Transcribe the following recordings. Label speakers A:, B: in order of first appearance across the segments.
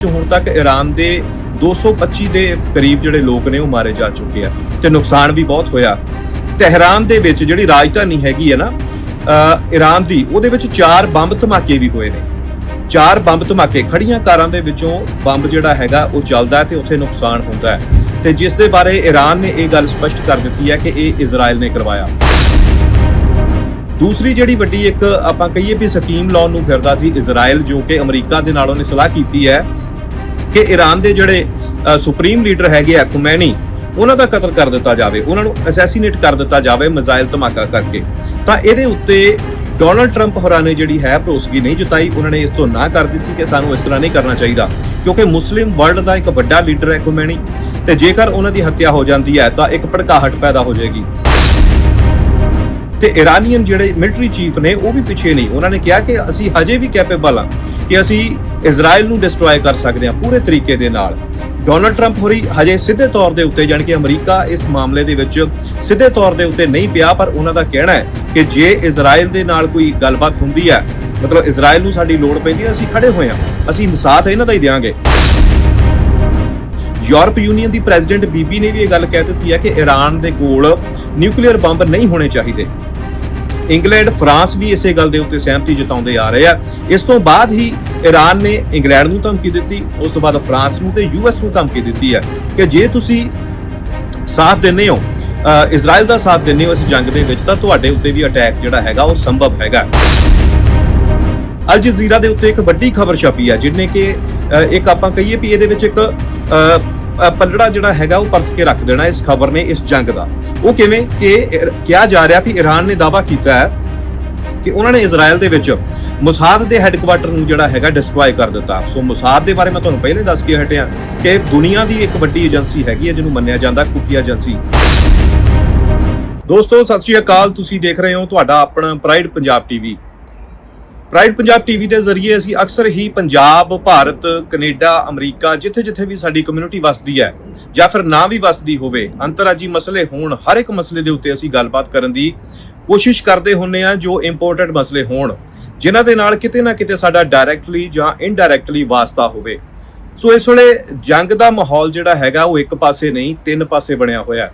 A: ਹੁਣ ਤੱਕ ਈਰਾਨ ਦੇ 225 ਦੇ ਕਰੀਬ ਜਿਹੜੇ ਲੋਕ ਨੇ ਉਹ ਮਾਰੇ ਜਾ ਚੁੱਕੇ ਆ ਤੇ ਨੁਕਸਾਨ ਵੀ ਬਹੁਤ ਹੋਇਆ। ਤਹਿਰਾਨ ਦੇ ਵਿੱਚ ਜਿਹੜੀ ਰਾਜਧਾਨੀ ਹੈਗੀ ਹੈ ਨਾ ਈਰਾਨ ਦੀ, ਉਹਦੇ ਵਿੱਚ ਚਾਰ ਬੰਬ ਧਮਾਕੇ ਵੀ ਹੋਏ ਨੇ। ਚਾਰ ਬੰਬ ਧਮਾਕੇ ਖੜੀਆਂ ਕਾਰਾਂ ਦੇ ਵਿੱਚੋਂ ਬੰਬ ਜਿਹੜਾ ਹੈਗਾ ਉਹ ਚੱਲਦਾ ਹੈ ਤੇ ਉੱਥੇ ਨੁਕਸਾਨ ਹੁੰਦਾ ਹੈ। ਤੇ ਜਿਸ ਦੇ ਬਾਰੇ ਈਰਾਨ ਨੇ ਇਹ ਗੱਲ ਸਪਸ਼ਟ ਕਰ ਦਿੱਤੀ ਹੈ ਕਿ ਇਹ ਇਜ਼ਰਾਈਲ ਨੇ ਕਰਵਾਇਆ। ਦੂਸਰੀ ਜਿਹੜੀ ਵੱਡੀ ਇੱਕ ਆਪਾਂ ਕਹੀਏ ਵੀ ਸਕੀਮ ਲਾਉਣ ਨੂੰ ਫਿਰਦਾ ਸੀ ਇਜ਼ਰਾਈਲ ਜੋ ਕਿ ਅਮਰੀਕਾ ਦੇ ਨਾਲ ਉਹਨੇ ਸਲਾਹ ਕੀਤੀ ਹੈ ਕਿ ਈਰਾਨ ਦੇ ਜਿਹੜੇ ਸੁਪਰੀਮ ਲੀਡਰ ਹੈਗੇ ਆ ਖੁਮੈਨੀ ਉਹਨਾਂ ਦਾ ਕਤਲ ਕਰ ਦਿੱਤਾ ਜਾਵੇ, ਉਹਨਾਂ ਨੂੰ ਅਸੈਸੀਨੇਟ ਕਰ ਦਿੱਤਾ ਜਾਵੇ ਮਿਜ਼ਾਈਲ ਧਮਾਕਾ ਕਰਕੇ। ਤਾਂ ਇਹਦੇ ਉੱਤੇ ਡੋਨਲਡ ਟਰੰਪ ਹੋਰਾਂ ਨੇ ਜਿਹੜੀ ਹੈ ਭਰੋਸਗੀ ਨਹੀਂ ਜਤਾਈ, ਉਹਨਾਂ ਨੇ ਇਸ ਤੋਂ ਨਾ ਕਰ ਦਿੱਤੀ ਕਿ ਸਾਨੂੰ ਇਸ ਤਰ੍ਹਾਂ ਨਹੀਂ ਕਰਨਾ ਚਾਹੀਦਾ। ਕਿਉਂਕਿ ਮੁਸਲਿਮ ਵਰਲਡ ਦਾ ਇੱਕ ਵੱਡਾ ਲੀਡਰ ਹੈ ਖੁਮੈਨੀ ਤੇ ਜੇਕਰ ਉਹਨਾਂ ਦੀ ਹੱਤਿਆ ਹੋ ਜਾਂਦੀ ਹੈ ਤਾਂ ਇੱਕ ਭੜਕਾਹਟ ਪੈਦਾ ਹੋ ਜਾਏਗੀ। ਤੇ ਇਰਾਨੀਅਨ ਜਿਹੜੇ ਮਿਲਟਰੀ ਚੀਫ ਨੇ, ਉਹ ਵੀ ਪਿੱਛੇ ਨਹੀਂ ਉਹਨਾਂ ਨੇ ਕਿਹਾ ਕਿ ਅਸੀਂ ਹਜੇ ਵੀ ਕੈਪੇਬਲ ਹਾਂ ਕਿ ਅਸੀਂ ਇਜ਼ਰਾਈਲ ਨੂੰ ਡਿਸਟਰੋਏ ਕਰ ਸਕਦੇ ਹਾਂ ਪੂਰੇ ਤਰੀਕੇ ਦੇ ਨਾਲ। ਡੋਨਲਡ ਟਰੰਪ ਹੋਰੀ ਹਜੇ ਸਿੱਧੇ ਤੌਰ ਦੇ ਉੱਤੇ ਜਾਣੀ ਕਿ ਅਮਰੀਕਾ ਇਸ ਮਾਮਲੇ ਦੇ ਵਿੱਚ ਸਿੱਧੇ ਤੌਰ ਦੇ ਉੱਤੇ ਨਹੀਂ ਪਿਆ, ਪਰ ਉਹਨਾਂ ਦਾ ਕਹਿਣਾ ਹੈ ਕਿ ਜੇ ਇਜ਼ਰਾਈਲ ਦੇ ਨਾਲ ਕੋਈ ਗੱਲਬਾਤ ਹੁੰਦੀ ਹੈ, ਮਤਲਬ ਇਜ਼ਰਾਈਲ ਨੂੰ ਸਾਡੀ ਲੋੜ ਪੈਂਦੀ ਹੈ, ਅਸੀਂ ਖੜੇ ਹੋਏ ਹਾਂ। ਅਸੀਂ ਸਾਥ ਇਹਨਾਂ ਦਾ ਹੀ ਦਿਆਂਗੇ। ਯੂਰਪ ਯੂਨੀਅਨ ਦੀ ਪ੍ਰੈਜ਼ੀਡੈਂਟ ਬੀਬੀ ਨੇ ਵੀ ਇਹ ਗੱਲ ਕਹਿ ਦਿੱਤੀ ਹੈ ਕਿ ਈਰਾਨ ਦੇ ਕੋਲ ਨਿਊਕਲੀਅਰ ਬੰਬ ਨਹੀਂ ਹੋਣੇ ਚਾਹੀਦੇ। ਇੰਗਲੈਂਡ, ਫਰਾਂਸ ਵੀ ਇਸੇ ਗੱਲ ਦੇ ਉੱਤੇ ਸਹਿਮਤੀ ਜਤਾਉਂਦੇ ਆ ਰਹੇ ਆ। ਇਸ ਤੋਂ ਬਾਅਦ ਹੀ ਈਰਾਨ ਨੇ ਇੰਗਲੈਂਡ ਨੂੰ ਧਮਕੀ ਦਿੱਤੀ, ਉਸ ਤੋਂ ਬਾਅਦ ਫਰਾਂਸ ਨੂੰ ਤੇ ਯੂਐਸ ਨੂੰ ਧਮਕੀ ਦਿੱਤੀ ਹੈ ਕਿ ਜੇ ਤੁਸੀਂ ਸਾਥ ਦਿੰਦੇ ਹੋ ਇਜ਼ਰਾਈਲ ਦਾ ਸਾਥ ਦਿੰਦੇ ਹੋ ਇਸ ਜੰਗ ਦੇ ਵਿੱਚ, ਤਾਂ ਤੁਹਾਡੇ ਉੱਤੇ ਵੀ ਅਟੈਕ ਜਿਹੜਾ ਹੈਗਾ ਉਹ ਸੰਭਵ ਹੈਗਾ। ਅਲ ਜਜ਼ੀਰਾ ਦੇ ਉੱਤੇ ਇੱਕ ਵੱਡੀ ਖਬਰ ਛਪੀ ਹੈ ਜਿਹਨੇ ਕਿ ਇੱਕ ਆਪਾਂ ਕਹੀਏ ਵੀ ਇਹਦੇ ਵਿੱਚ ਇੱਕ ਪੱਲੜਾ ਜਿਹੜਾ ਹੈਗਾ ਉਹ ਪਰਤ ਕੇ ਰੱਖ ਦੇਣਾ ਇਸ ਖਬਰ ਨੇ ਇਸ ਜੰਗ ਦਾ। ਉਹ ਕਿਵੇਂ ਕਿ ਕਿਹਾ ਜਾ ਰਿਹਾ ਵੀ ਈਰਾਨ ਨੇ ਦਾਅਵਾ ਕੀਤਾ ਹੈ ਕਿ ਉਹਨਾਂ ਨੇ ਇਜ਼ਰਾਈਲ ਦੇ ਵਿੱਚ ਮੁਸਾਦ ਦੇ ਹੈੱਡਕੁਆਟਰ ਨੂੰ ਜਿਹੜਾ ਹੈਗਾ ਡਿਸਟਰੋਏ ਕਰ ਦਿੱਤਾ। ਸੋ ਮੁਸਾਦ ਦੇ ਬਾਰੇ ਮੈਂ ਤੁਹਾਨੂੰ ਪਹਿਲੇ ਦੱਸ ਕੇ ਹਟਿਆ ਕਿ ਦੁਨੀਆ ਦੀ ਇੱਕ ਵੱਡੀ ਏਜੰਸੀ ਹੈਗੀ ਹੈ, ਜਿਹਨੂੰ ਮੰਨਿਆ ਜਾਂਦਾ ਖੁਫੀਆ ਏਜੰਸੀ। ਦੋਸਤੋ, ਸਤਿ ਸ਼੍ਰੀ ਅਕਾਲ। ਤੁਸੀਂ ਦੇਖ ਰਹੇ ਹੋ ਤੁਹਾਡਾ ਆਪਣਾ pride Punjab TV pride Punjab TV ਦੇ ਜ਼ਰੀਏ ਅਸੀਂ ਅਕਸਰ ਹੀ ਪੰਜਾਬ, ਭਾਰਤ, ਕੈਨੇਡਾ, ਅਮਰੀਕਾ ਜਿੱਥੇ-ਜਿੱਥੇ ਵੀ ਸਾਡੀ ਕਮਿਊਨਿਟੀ ਵਸਦੀ ਹੈ ਜਾਂ ਫਿਰ ਨਾ ਵੀ ਵਸਦੀ ਹੋਵੇ, ਅੰਤਰਰਾਜੀ ਮਸਲੇ ਹੋਣ, ਹਰ ਇੱਕ ਮਸਲੇ ਦੇ ਉੱਤੇ ਅਸੀਂ ਗੱਲਬਾਤ ਕਰਨ ਦੀ ਕੋਸ਼ਿਸ਼ ਕਰਦੇ ਹੁੰਨੇ ਆ ਜੋ ਇੰਪੋਰਟੈਂਟ ਮਸਲੇ ਹੋਣ, ਜਿਨ੍ਹਾਂ ਦੇ ਨਾਲ ਕਿਤੇ ਨਾ ਕਿਤੇ ਸਾਡਾ ਡਾਇਰੈਕਟਲੀ ਜਾਂ ਇਨਡਾਇਰੈਕਟਲੀ ਵਾਸਤਾ ਹੋਵੇ। ਸੋ ਇਸ ਵੇਲੇ ਜੰਗ ਦਾ ਮਾਹੌਲ ਜਿਹੜਾ ਹੈਗਾ ਉਹ ਇੱਕ ਪਾਸੇ ਨਹੀਂ, ਤਿੰਨ ਪਾਸੇ ਬਣਿਆ ਹੋਇਆ ਹੈ।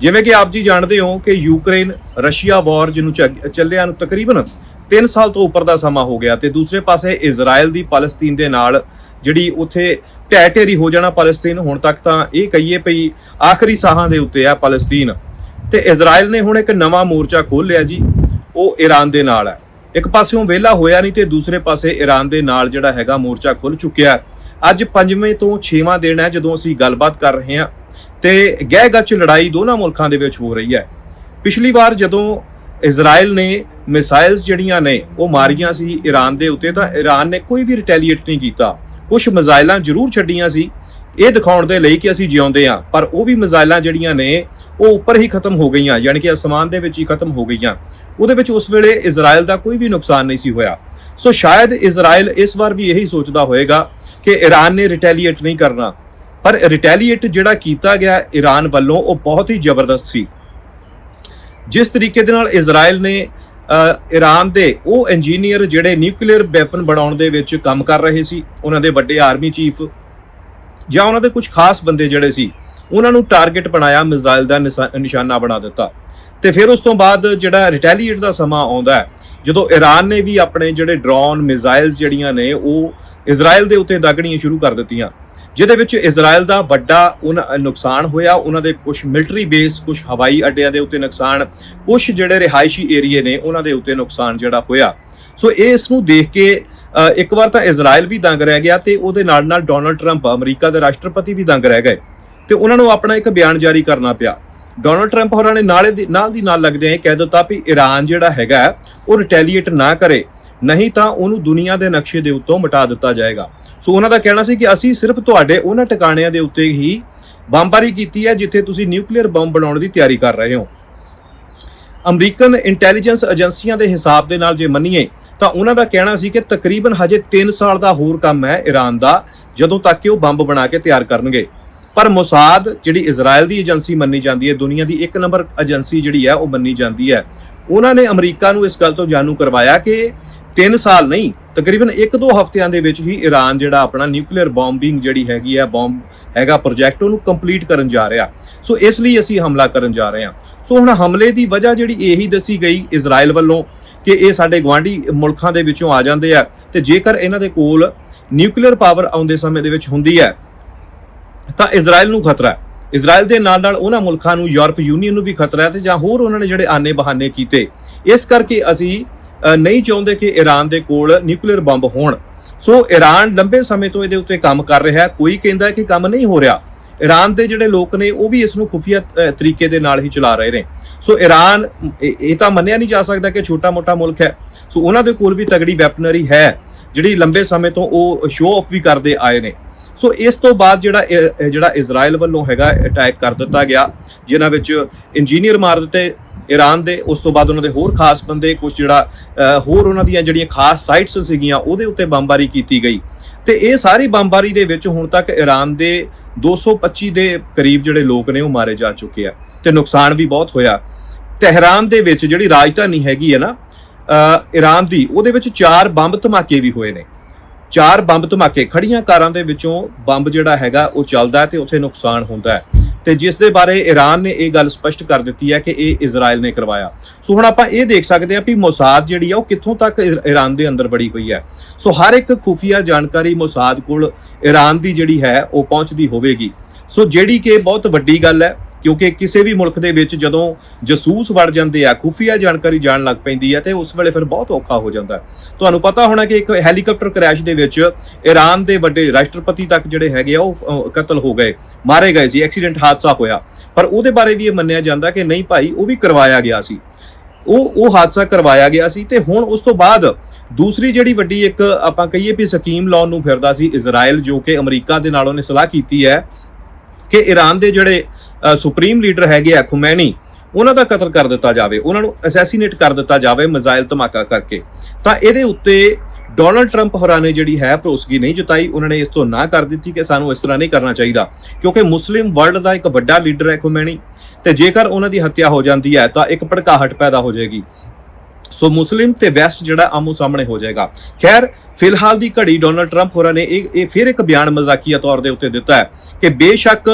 A: ਜਿਵੇਂ ਕਿ ਆਪ ਜੀ ਜਾਣਦੇ ਹੋ ਕਿ ਯੂਕਰੇਨ ਰਸ਼ੀਆ ਵਾਰ ਜਿਹਨੂੰ ਚੱਗ- ਚੱਲਿਆ ਨੂੰ ਤਕਰੀਬਨ 3 ਸਾਲ ਤੋਂ ਉੱਪਰ ਦਾ ਸਮਾਂ ਹੋ ਗਿਆ ਤੇ ਦੂਸਰੇ ਪਾਸੇ ਇਜ਼ਰਾਈਲ ਦੀ ਫਲਸਤੀਨ ਦੇ ਨਾਲ ਜਿਹੜੀ ਉੱਥੇ ਢਹਿ ਢੇਰੀ ਹੋ ਜਾਣਾ ਫਲਸਤੀਨ ਹੁਣ ਤੱਕ ਤਾਂ ਇਹ ਕਹੀਏ ਪਈ ਆਖਰੀ ਸਾਹਾਂ ਦੇ ਉੱਤੇ ਆ ਫਲਸਤੀਨ ਤੇ ਇਜ਼ਰਾਈਲ ਨੇ ਹੁਣ ਇੱਕ ਨਵਾਂ ਮੋਰਚਾ ਖੋਲ੍ਹ ਲਿਆ ਜੀ, ਉਹ ਈਰਾਨ ਦੇ ਨਾਲ ਹੈ। ਇੱਕ ਪਾਸਿਓਂ ਵਿਹਲਾ ਹੋਇਆ ਨਹੀਂ ਤੇ ਦੂਸਰੇ ਪਾਸੇ ਈਰਾਨ ਦੇ ਨਾਲ ਜਿਹੜਾ ਹੈਗਾ ਮੋਰਚਾ ਖੁੱਲ ਚੁੱਕਿਆ ਅੱਜ ਪੰਜਵੇਂ ਤੋਂ 6ਵਾਂ ਦਿਨ ਹੈ ਜਦੋਂ ਅਸੀਂ ਗੱਲਬਾਤ ਕਰ ਰਹੇ ਹਾਂ ਤੇ ਗਹਿ ਗੱਚ ਲੜਾਈ ਦੋਨਾਂ ਮੁਲਕਾਂ ਦੇ ਵਿੱਚ ਹੋ ਰਹੀ ਹੈ। ਪਿਛਲੀ ਵਾਰ ਜਦੋਂ ਇਜ਼ਰਾਈਲ ਨੇ ਮਿਸਾਈਲਸ ਜਿਹੜੀਆਂ ਨੇ, ਉਹ ਮਾਰੀਆਂ ਸੀ ਈਰਾਨ ਦੇ ਉੱਤੇ, ਤਾਂ ਈਰਾਨ ਨੇ ਕੋਈ ਵੀ ਰਿਟੈਲੀਏਟ ਨਹੀਂ ਕੀਤਾ। ਕੁਝ ਮਿਜ਼ਾਈਲਾਂ ਜ਼ਰੂਰ ਛੱਡੀਆਂ ਸੀ। ਇਹ ਦਿਖਾਉਣ ਦੇ ਲਈ ਕਿ ਅਸੀਂ ਜਿਉਂਦੇ ਹਾਂ, ਪਰ ਉਹ ਵੀ ਮਿਜ਼ਾਈਲਾਂ ਜਿਹੜੀਆਂ ਨੇ, ਉਹ ਉੱਪਰ ਹੀ ਖਤਮ ਹੋ ਗਈਆਂ, ਯਾਨੀ ਕਿ ਅਸਮਾਨ ਦੇ ਵਿੱਚ ਹੀ ਖਤਮ ਹੋ ਗਈਆਂ। ਉਹਦੇ ਵਿੱਚ ਉਸ ਵੇਲੇ ਇਜ਼ਰਾਈਲ ਦਾ ਕੋਈ ਵੀ ਨੁਕਸਾਨ ਨਹੀਂ ਸੀ ਹੋਇਆ। ਸੋ ਸ਼ਾਇਦ ਇਜ਼ਰਾਈਲ ਇਸ ਵਾਰ ਵੀ ਇਹੀ ਸੋਚਦਾ ਹੋਵੇਗਾ ਕਿ ਈਰਾਨ ਨੇ ਰਿਟੈਲੀਏਟ ਨਹੀਂ ਕਰਨਾ। ਪਰ ਰਿਟੈਲੀਏਟ ਜਿਹੜਾ ਕੀਤਾ ਗਿਆ ਈਰਾਨ ਵੱਲੋਂ, ਉਹ ਬਹੁਤ ਹੀ ਜ਼ਬਰਦਸਤ ਸੀ। ਜਿਸ ਤਰੀਕੇ ਦੇ ਨਾਲ ਇਜ਼ਰਾਈਲ ਨੇ ਅ, ਈਰਾਨ ਦੇ ਉਹ ਇੰਜੀਨੀਅਰ ਜਿਹੜੇ ਨਿਊਕਲੀਅਰ ਵੈਪਨ ਬਣਾਉਣ ਦੇ ਵਿੱਚ ਕੰਮ ਕਰ ਰਹੇ ਸੀ ਉਹਨਾਂ ਦੇ ਵੱਡੇ ਆਰਮੀ ਚੀਫ ਜਾਂ ਉਹਨਾਂ ਦੇ ਕੁਝ ਖਾਸ ਬੰਦੇ ਜਿਹੜੇ ਸੀ ਉਹਨਾਂ ਨੂੰ ਟਾਰਗੇਟ ਬਣਾਇਆ ਮਿਜ਼ਾਈਲ ਦਾ ਨਿਸ਼ਾ- ਨਿਸ਼ਾਨਾ ਬਣਾ ਦਿੱਤਾ। ਤੇ ਫਿਰ ਉਸ ਤੋਂ ਬਾਅਦ ਜਿਹੜਾ ਰਿਟੈਲੀਏਟ ਦਾ ਸਮਾਂ ਆਉਂਦਾ ਹੈ ਜਦੋਂ ਈਰਾਨ ਨੇ ਵੀ ਆਪਣੇ ਜਿਹੜੇ ਡਰੋਨ ਮਿਜ਼ਾਈਲਸ ਜਿਹੜੀਆਂ ਨੇ ਉਹ ਇਜ਼ਰਾਈਲ ਦੇ ਉੱਤੇ ਦਾਗਣੀਆਂ ਸ਼ੁਰੂ ਕਰ ਦਿੱਤੀਆਂ। ਜਿਹਦੇ ਵਿੱਚ ਇਜ਼ਰਾਈਲ ਦਾ ਵੱਡਾ ਉਹਨਾਂ ਨੁਕਸਾਨ ਹੋਇਆ, ਉਹਨਾਂ ਦੇ ਕੁਝ ਮਿਲਟਰੀ ਬੇਸ ਕੁਝ ਹਵਾਈ ਅੱਡਿਆਂ ਦੇ ਉੱਤੇ ਨੁਕਸਾਨ ਕੁਝ ਜਿਹੜੇ ਰਿਹਾਇਸ਼ੀ ਏਰੀਏ ਨੇ, ਉਹਨਾਂ ਦੇ ਉੱਤੇ ਨੁਕਸਾਨ ਜਿਹੜਾ ਹੋਇਆ। ਸੋ ਇਹ ਇਸ ਨੂੰ ਦੇਖ ਕੇ ਇੱਕ ਵਾਰ ਤਾਂ ਇਜ਼ਰਾਈਲ ਵੀ ਦੰਗ ਰਹਿ ਗਿਆ ਤੇ ਉਹਦੇ ਨਾਲ ਨਾਲ ਡੋਨਲਡ ਟਰੰਪ ਅਮਰੀਕਾ ਦੇ ਰਾਸ਼ਟਰਪਤੀ ਵੀ ਦੰਗ ਰਹਿ ਗਏ। ਤੇ ਉਹਨਾਂ ਨੂੰ ਆਪਣਾ ਇੱਕ ਬਿਆਨ ਜਾਰੀ ਕਰਨਾ ਪਿਆ। ਡੋਨਲਡ ਟਰੰਪ ਹੋਰਾਂ ਨੇ ਨਾਲੇ ਦੀ ਨਾਲ ਦੀ ਨਾਲ ਲੱਗਦੇ ਆ ਕਹਿ ਦਿੱਤਾ ਵੀ ਈਰਾਨ ਜਿਹੜਾ ਹੈਗਾ, ਉਹ ਰਿਟੈਲੀਏਟ ਨਾ ਕਰੇ। ਨਹੀਂ ਤਾਂ ਉਹਨੂੰ ਦੁਨੀਆ ਦੇ ਨਕਸ਼ੇ ਦੇ ਉੱਤੋਂ ਮਿਟਾ ਦਿੱਤਾ ਜਾਏਗਾ। ਸੋ ਉਹਨਾਂ ਦਾ ਕਹਿਣਾ ਸੀ ਕਿ ਅਸੀਂ ਸਿਰਫ ਤੁਹਾਡੇ ਉਹਨਾਂ ਟਿਕਾਣਿਆਂ ਦੇ ਉੱਤੇ ਹੀ ਬੰਬਾਰੀ ਕੀਤੀ ਹੈ, ਜਿੱਥੇ ਤੁਸੀਂ ਨਿਊਕਲੀਅਰ ਬੰਬ ਬਣਾਉਣ ਦੀ ਤਿਆਰੀ ਕਰ ਰਹੇ ਹੋ। ਅਮਰੀਕਨ ਇੰਟੈਲੀਜੈਂਸ ਏਜੰਸੀਆਂ ਦੇ ਹਿਸਾਬ ਦੇ ਨਾਲ ਜੇ ਮੰਨੀਏ, ਤਾਂ ਉਹਨਾਂ ਦਾ ਕਹਿਣਾ ਸੀ ਕਿ ਤਕਰੀਬਨ ਹਜੇ 3 ਸਾਲ ਦਾ ਹੋਰ ਕੰਮ ਹੈ ਈਰਾਨ ਦਾ, ਜਦੋਂ ਤੱਕ ਕਿ ਉਹ ਬੰਬ ਬਣਾ ਕੇ ਤਿਆਰ ਕਰਨਗੇ। ਪਰ ਮੋਸਾਦ, ਜਿਹੜੀ ਇਜ਼ਰਾਈਲ ਦੀ ਏਜੰਸੀ ਮੰਨੀ ਜਾਂਦੀ ਹੈ, ਦੁਨੀਆ ਦੀ ਇੱਕ ਨੰਬਰ ਏਜੰਸੀ ਜਿਹੜੀ ਹੈ, ਉਹ ਮੰਨੀ ਜਾਂਦੀ ਹੈ। ਉਹਨਾਂ ਨੇ ਅਮਰੀਕਾ ਨੂੰ ਇਸ ਗੱਲ ਤੋਂ ਜਾਣੂ ਕਰਵਾਇਆ ਕਿ 3 ਸਾਲ ਨਹੀਂ ਤਕਰੀਬਨ 1-2 ਹਫ਼ਤਿਆਂ ਦੇ ਵਿੱਚ ਹੀ ਈਰਾਨ ਜਿਹੜਾ ਆਪਣਾ ਨਿਊਕਲੀਅਰ ਬੰਬਿੰਗ ਜਿਹੜੀ ਹੈਗੀ ਆ ਬੰਬ ਹੈਗਾ ਪ੍ਰੋਜੈਕਟ ਉਹਨੂੰ ਕੰਪਲੀਟ ਕਰਨ ਜਾ ਰਿਹਾ। ਸੋ ਇਸ ਲਈ ਅਸੀਂ ਹਮਲਾ ਕਰਨ ਜਾ ਰਹੇ ਹਾਂ। ਸੋ ਹੁਣ ਹਮਲੇ ਦੀ ਵਜ੍ਹਾ ਜਿਹੜੀ ਇਹੀ ਦੱਸੀ ਗਈ ਇਜ਼ਰਾਈਲ ਵੱਲੋਂ ਕਿ ਇਹ ਸਾਡੇ ਗਵਾਂਢੀ ਮੁਲਕਾਂ ਦੇ ਵਿੱਚੋਂ ਆ ਜਾਂਦੇ ਆ ਤੇ ਜੇਕਰ ਇਹਨਾਂ ਦੇ ਕੋਲ ਨਿਊਕਲੀਅਰ ਪਾਵਰ ਆਉਂਦੇ ਸਮੇਂ ਦੇ ਵਿੱਚ ਹੁੰਦੀ ਹੈ, ਤਾਂ ਇਜ਼ਰਾਈਲ ਨੂੰ ਖਤਰਾ ਹੈ। ਇਜ਼ਰਾਈਲ ਦੇ ਨਾਲ ਨਾਲ ਉਹਨਾਂ ਮੁਲਕਾਂ ਨੂੰ, ਯੂਰਪ ਯੂਨੀਅਨ ਨੂੰ ਵੀ ਖਤਰਾ ਹੈ ਤੇ ਜਾਂ ਹੋਰ ਉਹਨਾਂ ਨੇ ਜਿਹੜੇ ਆਨੇ ਬਹਾਨੇ ਕੀਤੇ। ਇਸ ਕਰਕੇ ਅਸੀਂ ਨਹੀਂ ਚਾਹੁੰਦੇ ਕਿ ਈਰਾਨ ਦੇ ਕੋਲ ਨਿਊਕਲੀਅਰ ਬੰਬ ਹੋਣ। ਸੋ ਈਰਾਨ ਲੰਬੇ ਸਮੇਂ ਤੋਂ ਇਹਦੇ ਉੱਤੇ ਕੰਮ ਕਰ ਰਿਹਾ ਹੈ। ਕੋਈ ਕਹਿੰਦਾ ਕਿ ਕੰਮ ਨਹੀਂ ਹੋ ਰਿਹਾ। ਈਰਾਨ ਦੇ ਜਿਹੜੇ ਲੋਕ ਨੇ, ਉਹ ਵੀ ਇਸ ਨੂੰ ਖੁਫੀਆ ਤਰੀਕੇ ਦੇ ਨਾਲ ਹੀ ਚਲਾ ਰਹੇ ਨੇ। ਸੋ ਈਰਾਨ ਇਹ ਤਾਂ ਮੰਨਿਆ ਨਹੀਂ ਜਾ ਸਕਦਾ ਕਿ ਛੋਟਾ-ਮੋਟਾ ਮੁਲਕ ਹੈ। ਸੋ ਉਹਨਾਂ ਦੇ ਕੋਲ ਵੀ ਤਗੜੀ ਵੈਪਨਰੀ ਹੈ, ਜਿਹੜੀ ਲੰਬੇ ਸਮੇਂ ਤੋਂ ਉਹ ਸ਼ੋਅ ਆਫ ਵੀ ਕਰਦੇ ਆਏ ਨੇ। ਸੋ ਇਸ ਤੋਂ ਬਾਅਦ ਜਿਹੜਾ ਇਹ- ਜਿਹੜਾ ਇਜ਼ਰਾਈਲ ਵੱਲੋਂ ਹੈਗਾ, ਅਟੈਕ ਕਰ ਦਿੱਤਾ ਗਿਆ, ਜਿਨ੍ਹਾਂ ਵਿੱਚ ਇੰਜੀਨੀਅਰ ਮਾਰ ਦਿੱਤੇ ਈਰਾਨ ਦੇ, ਉਸ ਤੋਂ ਬਾਅਦ ਉਹਨਾਂ ਦੇ ਹੋਰ ਖਾਸ ਬੰਦੇ ਕੁਝ ਜਿਹੜਾ ਹੋਰ ਉਹਨਾਂ ਦੀਆਂ ਜਿਹੜੀਆਂ ਖਾਸ ਸਾਈਟਸ ਸੀਗੀਆਂ, ਉਹਦੇ ਉੱਤੇ ਬੰਬਾਰੀ ਕੀਤੀ ਗਈ। ਤੇ ਇਹ ਸਾਰੀ ਬੰਬਾਰੀ ਦੇ ਵਿੱਚ ਹੁਣ ਤੱਕ ਈਰਾਨ ਦੇ 225 ਦੇ ਕਰੀਬ ਜਿਹੜੇ ਲੋਕ ਨੇ, ਉਹ ਮਾਰੇ ਜਾ ਚੁੱਕੇ ਆ ਤੇ ਨੁਕਸਾਨ ਵੀ ਬਹੁਤ ਹੋਇਆ। ਤਹਿਰਾਨ ਦੇ ਵਿੱਚ ਜਿਹੜੀ ਰਾਜਧਾਨੀ ਹੈਗੀ ਹੈ ਨਾ ਈਰਾਨ ਦੀ, ਉਹਦੇ ਵਿੱਚ ਚਾਰ ਬੰਬ ਧਮਾਕੇ ਵੀ ਹੋਏ ਨੇ। ਚਾਰ ਬੰਬ ਧਮਾਕੇ ਖੜੀਆਂ ਕਾਰਾਂ ਦੇ ਵਿੱਚੋਂ ਬੰਬ ਜਿਹੜਾ ਹੈਗਾ, ਉਹ ਚੱਲਦਾ ਹੈ ਤੇ ਉੱਥੇ ਨੁਕਸਾਨ ਹੁੰਦਾ ਹੈ। ਤੇ ਜਿਸ ਦੇ ਬਾਰੇ ਈਰਾਨ ਨੇ ਇਹ ਗੱਲ ਸਪਸ਼ਟ ਕਰ ਦਿੱਤੀ ਹੈ ਕਿ ਇਹ ਇਜ਼ਰਾਈਲ ਨੇ ਕਰਵਾਇਆ। ਸੋ ਹੁਣ ਆਪਾਂ ਇਹ ਦੇਖ ਸਕਦੇ ਹਾਂ ਕਿ ਮੋਸਾਦ ਜਿਹੜੀ ਆ, ਉਹ ਕਿੱਥੋਂ ਤੱਕ ਈਰਾਨ ਦੇ ਅੰਦਰ ਬੜੀ ਹੋਈ ਹੈ। ਸੋ ਹਰ ਇੱਕ ਖੁਫੀਆ ਜਾਣਕਾਰੀ ਮੋਸਾਦ ਕੋਲ ਈਰਾਨ ਦੀ ਜਿਹੜੀ ਹੈ, ਉਹ ਪਹੁੰਚਦੀ ਹੋਵੇਗੀ। ਸੋ ਜਿਹੜੀ ਕਿ ਬਹੁਤ ਵੱਡੀ ਗੱਲ ਹੈ ਕਿਉਂਕਿ ਕਿਸੇ ਵੀ ਮੁਲਕ ਦੇ ਵਿੱਚ ਜਦੋਂ ਜਸੂਸ ਵੜ ਜਾਂਦੇ ਆ, ਖੁਫੀਆ ਜਾਣਕਾਰੀ ਜਾਣ ਲੱਗ ਪੈਂਦੀ ਹੈ ਤੇ ਉਸ ਵੇਲੇ ਫਿਰ ਬਹੁਤ ਔਖਾ ਹੋ ਜਾਂਦਾ ਤੁਹਾਨੂੰ ਪਤਾ ਹੋਣਾ ਕਿ ਇੱਕ ਹੈਲੀਕਾਪਟਰ ਕ੍ਰੈਸ਼ ਦੇ ਵਿੱਚ ਈਰਾਨ ਦੇ ਵੱਡੇ ਰਾਸ਼ਟਰਪਤੀ ਤੱਕ ਜਿਹੜੇ ਹੈਗੇ ਆ, ਉਹ ਕਤਲ ਹੋ ਗਏ, ਮਾਰੇ ਗਏ ਸੀ, ਐਕਸੀਡੈਂਟ ਹਾਦਸਾ ਹੋਇਆ। ਪਰ ਉਹਦੇ ਬਾਰੇ ਵੀ ਇਹ ਮੰਨਿਆ ਜਾਂਦਾ ਕਿ ਨਹੀਂ ਭਾਈ, ਉਹ ਵੀ ਕਰਵਾਇਆ ਗਿਆ ਸੀ। ਉਹ ਉਹ ਹਾਦਸਾ ਕਰਵਾਇਆ ਗਿਆ ਸੀ ਤੇ ਹੁਣ ਉਸ ਤੋਂ ਬਾਅਦ ਦੂਸਰੀ ਜਿਹੜੀ ਵੱਡੀ ਇੱਕ ਆਪਾਂ ਕਹੀਏ ਵੀ ਸਕੀਮ ਲਾਉਣ ਨੂੰ ਫਿਰਦਾ ਸੀ ਇਜ਼ਰਾਈਲ ਜੋ ਕਿ ਅਮਰੀਕਾ ਦੇ ਨਾਲ ਉਹਨੇ ਸਲਾਹ ਕੀਤੀ ਹੈ ਕਿ ਈਰਾਨ ਦੇ ਜਿਹੜੇ ਸੁਪਰੀਮ ਲੀਡਰ ਹੈਗੇ ਆ ਖੁਮੈਨੀ ਉਹਨਾਂ ਦਾ ਕਤਲ ਕਰ ਦਿੱਤਾ ਜਾਵੇ, ਉਹਨਾਂ ਨੂੰ ਅਸੈਸੀਨੇਟ ਕਰ ਦਿੱਤਾ ਜਾਵੇ ਮਿਜ਼ਾਈਲ ਧਮਾਕਾ ਕਰਕੇ। ਤਾਂ ਇਹਦੇ ਉੱਤੇ ਡੋਨਲਡ ਟਰੰਪ ਹੋਰਾਂ ਨੇ ਜਿਹੜੀ ਹੈ ਭਰੋਸਗੀ ਨਹੀਂ ਜਤਾਈ, ਉਹਨਾਂ ਨੇ ਇਸ ਤੋਂ ਨਾ ਕਰ ਦਿੱਤੀ ਕਿ ਸਾਨੂੰ ਇਸ ਤਰ੍ਹਾਂ ਨਹੀਂ ਕਰਨਾ ਚਾਹੀਦਾ, ਕਿਉਂਕਿ ਮੁਸਲਿਮ ਵਰਲਡ ਦਾ ਇੱਕ ਵੱਡਾ ਲੀਡਰ ਹੈ ਖੁਮੈਣੀ, ਤੇ ਜੇਕਰ ਉਹਨਾਂ ਦੀ ਹੱਤਿਆ ਹੋ ਜਾਂਦੀ ਹੈ ਤਾਂ ਇੱਕ ਭੜਕਾਹਟ ਪੈਦਾ ਹੋ ਜਾਏਗੀ। ਸੋ ਮੁਸਲਿਮ ਤੇ ਵੈਸਟ ਜਿਹੜਾ ਆਮੋ ਸਾਹਮਣੇ ਹੋ ਜਾਏਗਾ। ਖੈਰ, ਫਿਲਹਾਲ ਦੀ ਘੜੀ ਡੋਨਲਡ ਟਰੰਪ ਹੋਰਾਂ ਨੇ ਇਹ ਫਿਰ ਇੱਕ ਬਿਆਨ ਮਜ਼ਾਕੀਆ ਤੌਰ ਦੇ ਉੱਤੇ ਦਿੱਤਾ ਹੈ ਕਿ ਬੇਸ਼ੱਕ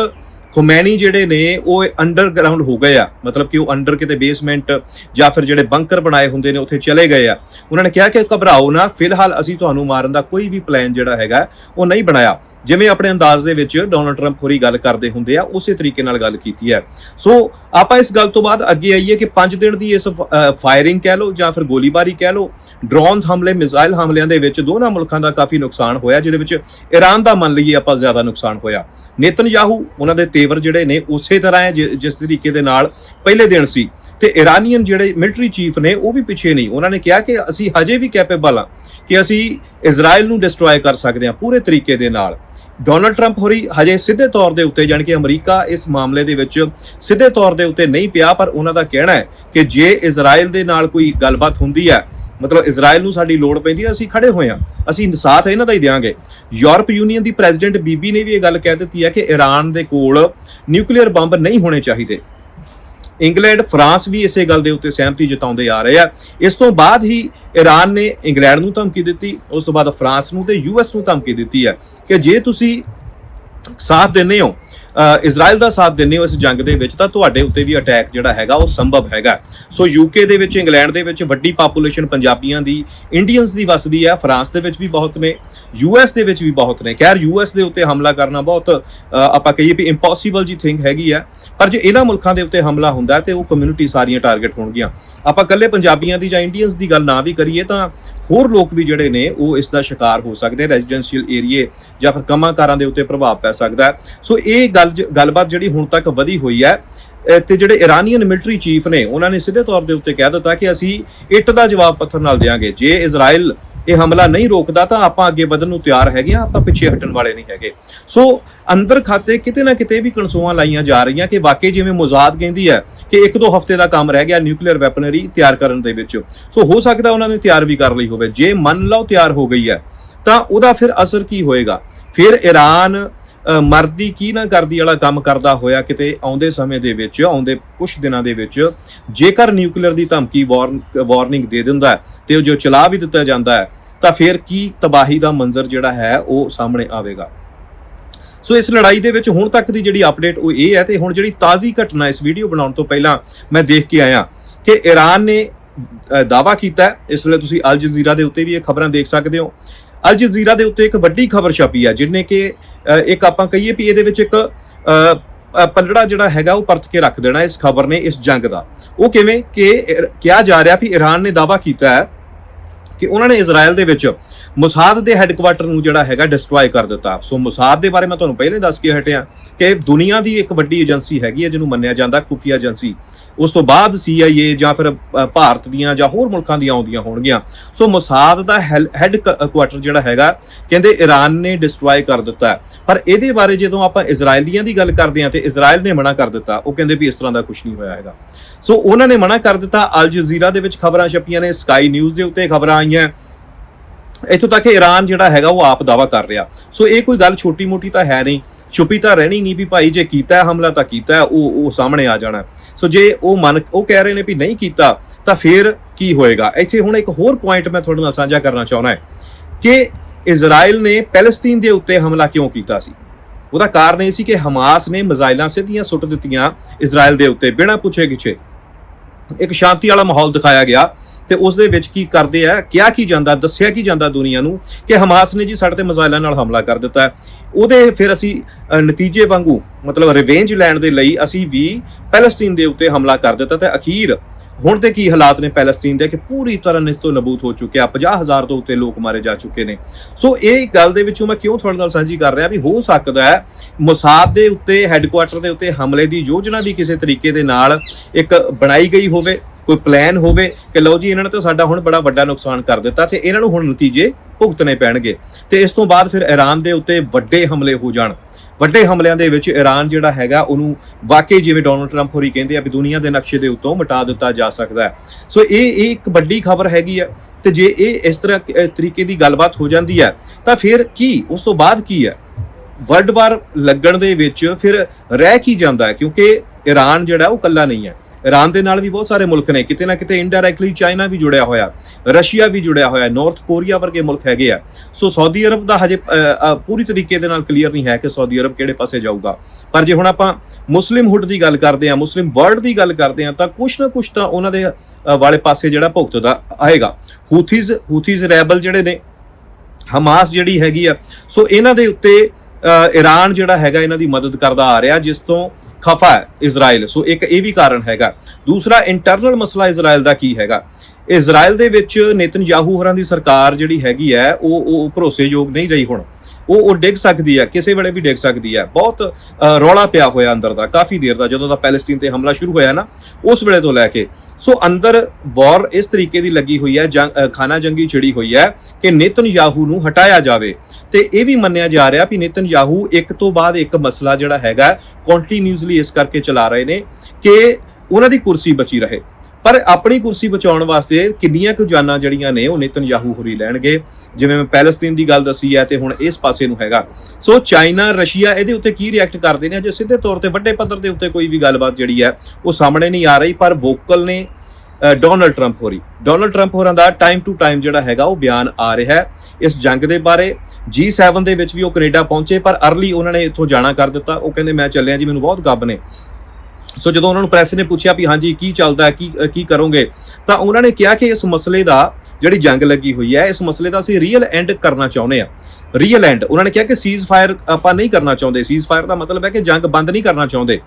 A: ਖੁਮੈਨੀ ਜਿਹੜੇ ਨੇ, ਉਹ ਅੰਡਰਗਰਾਉਂਡ ਹੋ ਗਏ ਆ। ਮਤਲਬ ਕਿ ਉਹ ਅੰਡਰ ਕਿਤੇ ਬੇਸਮੈਂਟ ਜਾਂ ਫਿਰ ਜਿਹੜੇ ਬੰਕਰ ਬਣਾਏ ਹੁੰਦੇ ਨੇ, ਉੱਥੇ ਚਲੇ ਗਏ ਆ। ਉਹਨਾਂ ਨੇ ਕਿਹਾ ਕਿ ਘਬਰਾਓ ਨਾ, ਫਿਲਹਾਲ ਅਸੀਂ ਤੁਹਾਨੂੰ ਮਾਰਨ ਦਾ ਕੋਈ ਵੀ ਪਲਾਨ ਜਿਹੜਾ ਹੈਗਾ, ਉਹ ਨਹੀਂ ਬਣਾਇਆ। ਜਿਵੇਂ ਆਪਣੇ ਅੰਦਾਜ਼ ਦੇ ਵਿੱਚ ਡੋਨਲਡ ਟਰੰਪ ਹੋਰੀ ਗੱਲ ਕਰਦੇ ਹੁੰਦੇ ਆ, ਉਸੇ ਤਰੀਕੇ ਨਾਲ ਗੱਲ ਕੀਤੀ ਹੈ। ਸੋ ਆਪਾਂ ਇਸ ਗੱਲ ਤੋਂ ਬਾਅਦ ਅੱਗੇ ਆਈਏ ਕਿ 5 ਦਿਨ ਦੀ ਇਸ ਫਾਇਰਿੰਗ ਕਹਿ ਲਓ ਜਾਂ ਫਿਰ ਗੋਲੀਬਾਰੀ ਕਹਿ ਲਓ ਡਰੋਨਸ ਹਮਲੇ ਮਿਜ਼ਾਈਲ ਹਮਲਿਆਂ ਦੇ ਵਿੱਚ ਦੋਨਾਂ ਮੁਲਕਾਂ ਦਾ ਕਾਫੀ ਨੁਕਸਾਨ ਹੋਇਆ, ਜਿਹਦੇ ਵਿੱਚ ਈਰਾਨ ਦਾ ਮੰਨ ਲਈਏ ਆਪਾਂ ਜ਼ਿਆਦਾ ਨੁਕਸਾਨ ਹੋਇਆ। ਨੇਤਨਯਾਹੂ, ਉਹਨਾਂ ਦੇ ਤੇਵਰ ਜਿਹੜੇ ਨੇ, ਉਸੇ ਤਰ੍ਹਾਂ ਹੈ ਜਿਸ ਤਰੀਕੇ ਦੇ ਨਾਲ ਪਹਿਲੇ ਦਿਨ ਸੀ। ਤੇ ਇਰਾਨੀਅਨ ਜਿਹੜੇ ਮਿਲਟਰੀ ਚੀਫ ਨੇ, ਉਹ ਵੀ ਪਿੱਛੇ ਨਹੀਂ। ਉਹਨਾਂ ਨੇ ਕਿਹਾ ਕਿ ਅਸੀਂ ਹਜੇ ਵੀ ਕੈਪੇਬਲ ਹਾਂ ਕਿ ਅਸੀਂ ਇਜ਼ਰਾਈਲ ਨੂੰ ਡਿਸਟਰੋਏ ਕਰ ਸਕਦੇ ਹਾਂ ਪੂਰੇ ਤਰੀਕੇ ਦੇ ਨਾਲ। ਡੋਨਲਡ ਟਰੰਪ ਹੋਰੀ ਹਜੇ ਸਿੱਧੇ ਤੌਰ ਦੇ ਉੱਤੇ, ਜਾਣੀ ਕਿ ਅਮਰੀਕਾ ਇਸ ਮਾਮਲੇ ਦੇ ਵਿੱਚ ਸਿੱਧੇ ਤੌਰ ਦੇ ਉੱਤੇ ਨਹੀਂ ਪਿਆ, ਪਰ ਉਹਨਾਂ ਦਾ ਕਹਿਣਾ ਹੈ ਕਿ ਜੇ ਇਜ਼ਰਾਈਲ ਦੇ ਨਾਲ ਕੋਈ ਗੱਲਬਾਤ ਹੁੰਦੀ ਹੈ, ਮਤਲਬ ਇਜ਼ਰਾਈਲ ਨੂੰ ਸਾਡੀ ਲੋੜ ਪੈਂਦੀ ਹੈ, ਅਸੀਂ ਖੜੇ ਹੋਏ ਹਾਂ, ਅਸੀਂ ਸਾਥ ਇਹਨਾਂ ਦਾ ਹੀ ਦਿਆਂਗੇ। ਯੂਰਪ ਯੂਨੀਅਨ ਦੀ ਪ੍ਰੈਜ਼ੀਡੈਂਟ ਬੀਬੀ ਨੇ ਵੀ ਇਹ ਗੱਲ ਕਹਿ ਦਿੱਤੀ ਹੈ ਕਿ ਈਰਾਨ ਦੇ ਕੋਲ ਨਿਊਕਲੀਅਰ ਬੰਬ ਨਹੀਂ ਹੋਣੇ ਚਾਹੀਦੇ। ਇੰਗਲੈਂਡ, ਫਰਾਂਸ ਵੀ ਇਸੇ ਗੱਲ ਦੇ ਉੱਤੇ ਸਹਿਮਤੀ ਜਤਾਉਂਦੇ ਆ ਰਹੇ ਆ। ਇਸ ਤੋਂ ਬਾਅਦ ਹੀ ਈਰਾਨ ਨੇ ਇੰਗਲੈਂਡ ਨੂੰ ਧਮਕੀ ਦਿੱਤੀ, ਉਸ ਤੋਂ ਬਾਅਦ ਫਰਾਂਸ ਨੂੰ ਤੇ ਯੂਐਸ ਨੂੰ ਧਮਕੀ ਦਿੱਤੀ ਹੈ। ਕਿ ਜੇ ਤੁਸੀਂ ਸਾਥ ਦਿੰਦੇ ਹੋ ਇਜ਼ਰਾਈਲ ਦਾ ਸਾਥ ਦਿੰਦੇ ਹੋ ਇਸ ਜੰਗ ਦੇ ਵਿੱਚ, ਤਾਂ ਤੁਹਾਡੇ ਉੱਤੇ ਵੀ ਅਟੈਕ ਜਿਹੜਾ ਹੈਗਾ ਉਹ ਸੰਭਵ ਹੈਗਾ। ਸੋ ਯੂਕੇ ਦੇ ਵਿੱਚ ਇੰਗਲੈਂਡ ਦੇ ਵਿੱਚ ਵੱਡੀ ਪਾਪੂਲੇਸ਼ਨ ਪੰਜਾਬੀਆਂ ਦੀ ਇੰਡੀਅਨਸ ਦੀ ਵਸਦੀ ਹੈ ਫਰਾਂਸ ਦੇ ਵਿੱਚ ਵੀ ਬਹੁਤ ਨੇ ਯੂਐਸ ਦੇ ਵਿੱਚ ਵੀ ਬਹੁਤ ਨੇ। ਖੈਰ ਯੂਐਸ ਦੇ ਉੱਤੇ ਹਮਲਾ ਕਰਨਾ ਬਹੁਤ ਆਪਾਂ ਕਹੀਏ ਵੀ ਇੰਪੋਸੀਬਲ ਜੀ ਥਿੰਗ ਹੈਗੀ ਆ ਪਰ ਜੇ ਇਹਨਾਂ ਮੁਲਕਾਂ ਦੇ ਉੱਤੇ ਹਮਲਾ ਹੁੰਦਾ ਹੈ ਤੇ ਉਹ ਕਮਿਊਨਿਟੀ ਸਾਰੀਆਂ ਟਾਰਗੇਟ ਹੋਣਗੀਆਂ। ਆਪਾਂ ਇਕੱਲੇ ਪੰਜਾਬੀਆਂ ਦੀ ਜਾਂ ਇੰਡੀਅਨਸ ਦੀ ਗੱਲ ਨਾ ਵੀ ਕਰੀਏ, ਤਾਂ ਹੋਰ ਲੋਕ ਵੀ ਜਿਹੜੇ ਨੇ, ਉਹ ਇਸ ਦਾ ਸ਼ਿਕਾਰ ਹੋ ਸਕਦੇ ਰੈਜ਼ੀਡੈਂਸ਼ੀਅਲ ਏਰੀਏ ਜਾਂ ਫਿਰ ਕੰਮਾਂ-ਕਾਰਾਂ ਦੇ ਉੱਤੇ ਪ੍ਰਭਾਵ ਪੈ ਸਕਦਾ ਸੋ ਇਹ ਗੱਲ ਗੱਲਬਾਤ ਜਿਹੜੀ ਹੁਣ ਤੱਕ ਵਧੀ ਹੋਈ ਹੈ ਤੇ ਜਿਹੜੇ ਇਰਾਨੀਅਨ ਮਿਲਟਰੀ ਚੀਫ ਨੇ, ਉਹਨਾਂ ਨੇ ਸਿੱਧੇ ਤੌਰ ਦੇ ਉੱਤੇ ਕਹਿ ਦਿੱਤਾ ਕਿ ਅਸੀਂ ਇੱਟ ਦਾ ਜਵਾਬ ਪੱਥਰ ਨਾਲ ਦੇਵਾਂਗੇ ਜੇ ਇਜ਼ਰਾਈਲ ਇਹ ਹਮਲਾ ਨਹੀਂ ਰੋਕਦਾ, ਤਾਂ ਆਪਾਂ ਅੱਗੇ ਵਧਣ ਨੂੰ ਤਿਆਰ ਹੈਗੇ ਆ ਆਪਾਂ ਪਿੱਛੇ ਹਟਣ ਵਾਲੇ ਨਹੀਂ ਹੈਗੇ। ਸੋ ਅੰਦਰ ਖਾਤੇ ਕਿਤੇ ਨਾ ਕਿਤੇ ਵੀ ਕਣਸੂਆਂ ਲਾਈਆਂ ਜਾ ਰਹੀਆਂ ਕਿ ਵਾਕਈ ਜਿਵੇਂ ਮੁਜ਼ਾਦ ਕਹਿੰਦੀ ਹੈ ਕਿ ਇੱਕ ਦੋ ਹਫ਼ਤੇ ਦਾ ਕੰਮ ਰਹਿ ਗਿਆ ਨਿਊਕਲੀਅਰ ਵੈਪਨਰੀ ਤਿਆਰ ਕਰਨ ਦੇ ਵਿੱਚ। ਸੋ ਹੋ ਸਕਦਾ ਉਹਨਾਂ ਨੇ ਤਿਆਰ ਵੀ ਕਰ ਲਈ ਹੋਵੇ। ਜੇ ਮੰਨ ਲਓ ਤਿਆਰ ਹੋ ਗਈ ਹੈ, ਤਾਂ ਉਹਦਾ ਫਿਰ ਅਸਰ ਕੀ ਹੋਏਗਾ? ਫਿਰ ਈਰਾਨ ਮਰਦੀ ਕੀ ਨਾ ਕਰਦੀ ਵਾਲਾ ਕੰਮ ਕਰਦਾ ਹੋਇਆ ਕਿਤੇ ਆਉਂਦੇ ਸਮੇਂ ਦੇ ਵਿੱਚ ਆਉਂਦੇ ਕੁਝ ਦਿਨਾਂ ਦੇ ਵਿੱਚ ਜੇਕਰ ਨਿਊਕਲੀਅਰ ਦੀ ਧਮਕੀ ਵਾਰਨਿੰਗ ਦੇ ਦਿੰਦਾ ਹੈ ਤੇ ਉਹ ਜੋ ਚਲਾ ਵੀ ਦਿੱਤਾ ਜਾਂਦਾ ਹੈ ਤਾਂ ਫਿਰ ਕੀ ਤਬਾਹੀ ਦਾ ਮੰਜ਼ਰ ਜਿਹੜਾ ਹੈ ਉਹ ਸਾਹਮਣੇ ਆਵੇਗਾ? ਸੋ ਇਸ ਲੜਾਈ ਦੇ ਵਿੱਚ ਹੁਣ ਤੱਕ ਦੀ ਜਿਹੜੀ ਅਪਡੇਟ ਉਹ ਇਹ ਹੈ ਤੇ ਹੁਣ ਜਿਹੜੀ ਤਾਜ਼ੀ ਘਟਨਾ ਇਸ ਵੀਡੀਓ ਬਣਾਉਣ ਤੋਂ ਪਹਿਲਾਂ ਮੈਂ ਦੇਖ ਕੇ ਆਇਆ ਕਿ ਈਰਾਨ ਨੇ ਅ, ਦਾਅਵਾ ਕੀਤਾ ਇਸ ਵੇਲੇ ਤੁਸੀਂ ਅਲ ਜਜ਼ੀਰਾ ਦੇ ਉੱਤੇ ਵੀ ਇਹ ਖਬਰਾਂ ਦੇਖ ਸਕਦੇ ਹੋ। ਅਲ ਜਜ਼ੀਰਾ ਦੇ ਉੱਤੇ ਇੱਕ ਵੱਡੀ ਖਬਰ ਛਪੀ ਹੈ ਜਿਹਨੇ ਕਿ ਇੱਕ ਆਪਾਂ ਕਹੀਏ ਵੀ ਇਹਦੇ ਵਿੱਚ ਇੱਕ ਪੱਲੜਾ ਜਿਹੜਾ ਹੈਗਾ ਉਹ ਪਰਤ ਕੇ ਰੱਖ ਦੇਣਾ ਇਸ ਖਬਰ ਨੇ ਇਸ ਜੰਗ ਦਾ। ਉਹ ਕਿਵੇਂ ਕਿ ਕਿਹਾ ਜਾ ਰਿਹਾ ਵੀ ਈਰਾਨ ਨੇ ਦਾਅਵਾ ਕੀਤਾ ਹੈ ਕਿ ਉਹਨਾਂ ਨੇ ਇਜ਼ਰਾਈਲ ਦੇ ਵਿੱਚ ਮੁਸਾਦ ਦੇ ਹੈੱਡਕੁਆਟਰ ਨੂੰ ਜਿਹੜਾ ਹੈਗਾ ਡਿਸਟਰੋਏ ਕਰ ਦਿੱਤਾ। ਸੋ ਮੁਸਾਦ ਦੇ ਬਾਰੇ ਮੈਂ ਤੁਹਾਨੂੰ ਪਹਿਲੇ ਦੱਸ ਕੇ ਹਟਿਆ ਕਿ ਦੁਨੀਆ ਦੀ ਇੱਕ ਵੱਡੀ ਏਜੰਸੀ ਹੈਗੀ ਹੈ, ਜਿਹਨੂੰ ਮੰਨਿਆ ਜਾਂਦਾ ਖੁਫੀਆ ਏਜੰਸੀ ਉਸ ਤੋਂ ਬਾਅਦ CIA ਜਾਂ ਫਿਰ ਭਾਰਤ ਦੀਆਂ ਜਾਂ ਹੋਰ ਮੁਲਕਾਂ ਦੀਆਂ ਆਉਂਦੀਆਂ ਹੋਣਗੀਆਂ। ਸੋ ਮੁਸਾਦ ਦਾ ਹੈੱਡ ਕੁਆਟਰ ਜਿਹੜਾ ਹੈਗਾ, ਕਹਿੰਦੇ ਈਰਾਨ ਨੇ ਡਿਸਟਰੋਏ ਕਰ ਦਿੱਤਾ ਪਰ ਇਹਦੇ ਬਾਰੇ ਜਦੋਂ ਆਪਾਂ ਇਜ਼ਰਾਈਲੀਆਂ ਦੀ ਗੱਲ ਕਰਦੇ ਹਾਂ ਤੇ ਇਜ਼ਰਾਈਲ ਨੇ ਮਨਾ ਕਰ ਦਿੱਤਾ, ਉਹ ਕਹਿੰਦੇ ਵੀ ਇਸ ਤਰ੍ਹਾਂ ਦਾ ਕੁਝ ਨਹੀਂ ਹੋਇਆ ਹੈਗਾ। ਸੋ ਉਹਨਾਂ ਨੇ ਮਨਾ ਕਰ ਦਿੱਤਾ, ਅਲ ਜਜ਼ੀਰਾ ਦੇ ਵਿੱਚ ਖਬਰਾਂ ਛਪੀਆਂ ਨੇ ਸਕਾਈ ਨਿਊਜ਼ ਦੇ ਉੱਤੇ ਖਬਰਾਂ ਆਈਆਂ ਇੱਥੋਂ ਤੱਕ ਕਿ ਈਰਾਨ ਜਿਹੜਾ ਹੈਗਾ ਉਹ ਆਪ ਦਾਵਾ ਕਰ ਰਿਹਾ। ਸੋ ਇਹ ਕੋਈ ਗੱਲ ਛੋਟੀ ਮੋਟੀ ਤਾਂ ਹੈ ਨਹੀਂ। ਛੁਪੀ ਤਾਂ ਰਹਿਣੀ ਨਹੀਂ ਵੀ ਭਾਈ ਜੇ ਕੀਤਾ ਹਮਲਾ ਤਾਂ ਕੀਤਾ ਉਹ ਉਹ ਸਾਹਮਣੇ ਆ ਜਾਣਾ। ਸੋ ਜੇ ਉਹ ਮਨ ਉਹ ਕਹਿ ਰਹੇ ਨੇ ਵੀ ਨਹੀਂ ਕੀਤਾ, ਤਾਂ ਫਿਰ ਕੀ ਹੋਏਗਾ? ਇੱਥੇ ਹੁਣ ਇੱਕ ਹੋਰ ਪੁਆਇੰਟ ਮੈਂ ਤੁਹਾਡੇ ਨਾਲ ਸਾਂਝਾ ਕਰਨਾ ਚਾਹੁੰਦਾ ਹੈ ਕਿ ਇਜ਼ਰਾਈਲ ਨੇ ਪੈਲਸਤੀਨ ਦੇ ਉੱਤੇ ਹਮਲਾ ਕਿਉਂ ਕੀਤਾ ਸੀ? ਉਹਦਾ ਕਾਰਨ ਇਹ ਸੀ ਕਿ ਹਮਾਸ ਨੇ ਮਿਜ਼ਾਈਲਾਂ ਸਿੱਧੀਆਂ ਸੁੱਟ ਦਿੱਤੀਆਂ ਇਜ਼ਰਾਈਲ ਦੇ ਉੱਤੇ, ਬਿਨਾਂ ਪੁੱਛੇ ਗਿੱਛੇ ਇੱਕ ਸ਼ਾਂਤੀ ਵਾਲਾ ਮਾਹੌਲ ਦਿਖਾਇਆ ਗਿਆ ਤੇ ਉਸ ਦੇ ਵਿੱਚ ਕੀ ਕਰਦੇ ਆ, ਕਿਹਾ ਕੀ ਜਾਂਦਾ, ਦੱਸਿਆ ਕੀ ਜਾਂਦਾ ਦੁਨੀਆ ਨੂੰ ਕਿ ਹਮਾਸ ਨੇ ਜੀ ਸਾਡੇ ਤੇ ਮਿਜ਼ਾਈਲਾਂ ਨਾਲ ਹਮਲਾ ਕਰ ਦਿੱਤਾ। ਉਹਦੇ ਫਿਰ ਅਸੀਂ ਨਤੀਜੇ ਵਾਂਗੂ ਮਤਲਬ ਰਿਵੇਂਜ ਲੈਣ ਦੇ ਲਈ ਅਸੀਂ ਵੀ ਪੈਲਸਟੀਨ ਦੇ ਉੱਤੇ ਹਮਲਾ ਕਰ ਦਿੱਤਾ ਤੇ ਅਖੀਰ ਹੁਣ ਤੇ ਕੀ ਹਾਲਾਤ ਨੇ ਪੈਲਸਤੀਨ ਦੇ ਕਿ ਪੂਰੀ ਤਰ੍ਹਾਂ ਤੋਂ ਨਬੂਤ ਹੋ ਚੁੱਕਿਆ 50000 ਤੋਂ ਉੱਤੇ ਲੋਕ ਮਾਰੇ ਜਾ ਚੁੱਕੇ ਨੇ। ਸੋ ਇਹ ਗੱਲ ਦੇ ਵਿੱਚੋਂ ਮੈਂ ਕਿਉਂ ਤੁਹਾਡੇ ਨਾਲ ਸਾਂਝੀ ਕਰ ਰਿਹਾ ਵੀ ਹੋ ਸਕਦਾ ਹੈ ਮੁਸਾਦ ਦੇ ਉੱਤੇ ਹੈੱਡਕੁਆਟਰ ਦੇ ਉੱਤੇ ਹਮਲੇ ਦੀ ਯੋਜਨਾ ਵੀ ਕਿਸੇ ਤਰੀਕੇ ਦੇ ਨਾਲ ਇੱਕ ਬਣਾਈ ਗਈ ਹੋਵੇ, ਕੋਈ ਪਲਾਨ ਹੋਵੇ ਕਿ ਲਓ ਜੀ ਇਹਨਾਂ ਨੇ ਤਾਂ ਸਾਡਾ ਹੁਣ ਬੜਾ ਵੱਡਾ ਨੁਕਸਾਨ ਕਰ ਦਿੱਤਾ ਤੇ ਇਹਨਾਂ ਨੂੰ ਹੁਣ ਨਤੀਜੇ ਭੁਗਤਣੇ ਪੈਣਗੇ। ਤੇ ਇਸ ਤੋਂ ਬਾਅਦ ਫਿਰ ਈਰਾਨ ਦੇ ਉੱਤੇ ਵੱਡੇ ਹਮਲੇ ਹੋ ਜਾਣ। ਵੱਡੇ ਹਮਲਿਆਂ ਦੇ ਵਿੱਚ ਈਰਾਨ ਜਿਹੜਾ ਹੈਗਾ, ਉਹਨੂੰ ਵਾਕਈ ਜਿਵੇਂ ਡੋਨਲਡ ਟਰੰਪ ਹੋਰੀ ਕਹਿੰਦੇ ਆ ਵੀ ਦੁਨੀਆ ਦੇ ਨਕਸ਼ੇ ਦੇ ਉੱਤੋਂ ਮਿਟਾ ਦਿੱਤਾ ਜਾ ਸਕਦਾ ਹੈ। ਸੋ ਇਹ ਇਹ ਇੱਕ ਵੱਡੀ ਖਬਰ ਹੈਗੀ ਹੈ ਤੇ ਜੇ ਇਹ ਇਸ ਤਰ੍ਹਾਂ ਤਰੀਕੇ ਦੀ ਗੱਲਬਾਤ ਹੋ ਜਾਂਦੀ ਹੈ, ਤਾਂ ਫਿਰ ਕੀ, ਉਸ ਤੋਂ ਬਾਅਦ ਕੀ ਹੈ? ਵਰਲਡ ਵਾਰ ਲੱਗਣ ਦੇ ਵਿੱਚ ਫਿਰ ਰਹਿ ਕੀ ਜਾਂਦਾ ਕਿਉਂਕਿ ਈਰਾਨ ਜਿਹੜਾ, ਉਹ ਕੱਲਾ ਨਹੀਂ ਹੈ। ਈਰਾਨ ਦੇ ਨਾਲ ਵੀ ਬਹੁਤ ਸਾਰੇ ਮੁਲਕ ਨੇ ਕਿਤੇ ਨਾ ਕਿਤੇ ਇਨਡਾਇਰੈਕਟਲੀ ਚਾਈਨਾ ਵੀ ਜੁੜਿਆ ਹੋਇਆ ਰਸ਼ੀਆ ਵੀ ਜੁੜਿਆ ਹੋਇਆ ਨਾਰਥ ਕੋਰੀਆ ਵਰਗੇ ਮੁਲਕ ਹੈਗੇ ਆ। ਸੋ ਸਾਊਦੀ ਅਰਬ ਦਾ ਹਜੇ ਪੂਰੀ ਤਰੀਕੇ ਦੇ ਨਾਲ ਕਲੀਅਰ ਨਹੀਂ ਹੈ ਕਿ ਸਾਊਦੀ ਅਰਬ ਕਿਹੜੇ ਪਾਸੇ ਜਾਊਗਾ। ਪਰ ਜੇ ਹੁਣ ਆਪਾਂ ਮੁਸਲਿਮ ਹੁੱਡ ਦੀ ਗੱਲ ਕਰਦੇ ਆ ਮੁਸਲਿਮ ਵਰਲਡ ਦੀ ਗੱਲ ਕਰਦੇ ਆ ਤਾਂ ਕੁਛ ਨਾ ਕੁਛ ਤਾਂ ਉਹਨਾਂ ਦੇ ਵਾਲੇ ਪਾਸੇ ਜਿਹੜਾ ਭੁਗਤਦਾ ਆਏਗਾ। ਹੂਥੀਜ਼ ਹੂਥੀਜ਼ ਰੈਬਲ ਜਿਹੜੇ ਨੇ ਹਮਾਸ ਜਿਹੜੀ ਹੈਗੀ ਆ ਸੋ ਇਹਨਾਂ ਦੇ ਉੱਤੇ ਅ, ਈਰਾਨ ਜਿਹੜਾ ਹੈਗਾ ਇਹਨਾਂ ਦੀ ਮਦਦ ਕਰਦਾ ਆ ਰਿਹਾ ਜਿਸ ਤੋਂ ਖਫਾ ਹੈ ਇਜ਼ਰਾਈਲ। ਸੋ ਇੱਕ ਇਹ ਵੀ ਕਾਰਨ ਹੈਗਾ। ਦੂਸਰਾ ਇੰਟਰਨਲ ਮਸਲਾ ਇਜ਼ਰਾਈਲ ਦਾ ਕੀ ਹੈਗਾ? ਇਜ਼ਰਾਈਲ ਦੇ ਵਿੱਚ ਨੇਤਨਯਾਹੂ ਹੋਰਾਂ ਦੀ ਸਰਕਾਰ ਜਿਹੜੀ ਹੈਗੀ ਹੈ, ਉਹ ਉਹ ਭਰੋਸੇਯੋਗ ਨਹੀਂ ਰਹੀ ਹੁਣ। ਉਹ ਉਹ ਡਿੱਗ ਸਕਦੀ ਹੈ ਕਿਸੇ ਵੇਲੇ ਵੀ ਡਿੱਗ ਸਕਦੀ ਹੈ ਬਹੁਤ ਰੌਲਾ ਪਿਆ ਹੋਇਆ ਅੰਦਰ ਦਾ, ਕਾਫੀ ਦੇਰ ਦਾ, ਜਦੋਂ ਦਾ ਪੈਲੇਸਤੀਨ ਤੇ ਹਮਲਾ ਸ਼ੁਰੂ ਹੋਇਆ ਨਾ, ਉਸ ਵੇਲੇ ਤੋਂ ਲੈ ਕੇ। ਸੋ ਅੰਦਰ ਵਾਰ ਇਸ ਤਰੀਕੇ ਦੀ ਲੱਗੀ ਹੋਈ ਹੈ, ਜੰਗ ਖਾਨਾ ਜੰਗੀ ਛਿੜੀ ਹੋਈ ਹੈ ਕਿ ਨੇਤਨਯਾਹੂ ਨੂੰ ਹਟਾਇਆ ਜਾਵੇ। ਤੇ ਇਹ ਵੀ ਮੰਨਿਆ ਜਾ ਰਿਹਾ ਵੀ ਨੇਤਨਯਾਹੂ ਇੱਕ ਤੋਂ ਬਾਅਦ ਇੱਕ ਮਸਲਾ ਜਿਹੜਾ ਹੈਗਾ ਕੰਟੀਨਿਊਸਲੀ ਇਸ ਕਰਕੇ ਚਲਾ ਰਹੇ ਨੇ ਕਿ ਉਹਨਾਂ ਦੀ ਕੁਰਸੀ ਬਚੀ ਰਹੇ। ਪਰ ਆਪਣੀ ਕੁਰਸੀ ਬਚਾਉਣ ਵਾਸਤੇ ਕਿੰਨੀਆਂ ਕੁ ਜਾਨਾਂ ਜਿਹੜੀਆਂ ਨੇ ਉਹ ਨੇਤਨਯਾਹੂ ਹੋਰੀ ਲੈਣਗੇ। ਜਿਵੇਂ ਮੈਂ ਪੈਲਸਤੀਨ ਦੀ ਗੱਲ ਦੱਸੀ ਹੈ ਤੇ ਹੁਣ ਇਸ ਪਾਸੇ ਨੂੰ ਹੈਗਾ। ਸੋ ਚਾਈਨਾ, ਰਸ਼ੀਆ ਇਹਦੇ ਉੱਤੇ ਕੀ ਰਿਐਕਟ ਕਰਦੇ ਨੇ? ਅਜੇ ਸਿੱਧੇ ਤੌਰ ਤੇ ਵੱਡੇ ਪੱਧਰ ਦੇ ਉੱਤੇ ਕੋਈ ਵੀ ਗੱਲਬਾਤ ਜਿਹੜੀ ਹੈ, ਉਹ ਸਾਹਮਣੇ ਨਹੀਂ ਆ ਰਹੀ, ਪਰ ਵੋਕਲ ਨੇ ਡੋਨਲਡ ਟਰੰਪ ਹੋਰੀ। ਡੋਨਲਡ ਟਰੰਪ ਹੋਰਾਂ ਦਾ ਟਾਈਮ ਟੂ ਟਾਈਮ ਜਿਹੜਾ ਹੈਗਾ, ਉਹ ਬਿਆਨ ਆ ਰਿਹਾ ਹੈ ਇਸ ਜੰਗ ਦੇ ਬਾਰੇ। G7 ਦੇ ਵਿੱਚ ਵੀ ਉਹ ਕੈਨੇਡਾ ਪਹੁੰਚੇ, ਪਰ ਅਰਲੀ ਉਹਨਾਂ ਨੇ ਇੱਥੋਂ ਜਾਣਾ ਕਰ ਦਿੱਤਾ। ਉਹ ਕਹਿੰਦੇ, ਮੈਂ ਚੱਲਿਆ ਜੀ, ਮੈਨੂੰ ਬਹੁਤ ਗੱਬ ਨੇ। ਸੋ ਜਦੋਂ ਉਹਨਾਂ ਨੂੰ ਪ੍ਰੈਸ ਨੇ ਪੁੱਛਿਆ ਵੀ ਹਾਂਜੀ, ਕੀ ਚੱਲਦਾ ਕੀ ਕੀ ਕਰੋਗੇ, ਤਾਂ ਉਹਨਾਂ ਨੇ ਕਿਹਾ ਕਿ ਇਸ ਮਸਲੇ ਦਾ ਜਿਹੜੀ ਜੰਗ ਲੱਗੀ ਹੋਈ ਹੈ, ਇਸ ਮਸਲੇ ਦਾ ਅਸੀਂ ਰੀਅਲ ਐਂਡ ਕਰਨਾ ਚਾਹੁੰਦੇ ਆ ਰੀਅਲ ਐਂਡ ਉਹਨਾਂ ਨੇ ਕਿਹਾ ਕਿ ਸੀਜ਼ ਫਾਇਰ ਆਪਾਂ ਨਹੀਂ ਕਰਨਾ ਚਾਹੁੰਦੇ। ਸੀਜ਼ ਫਾਇਰ ਦਾ ਮਤਲਬ ਹੈ ਕਿ ਜੰਗ ਬੰਦ ਨਹੀਂ ਕਰਨਾ ਚਾਹੁੰਦੇ।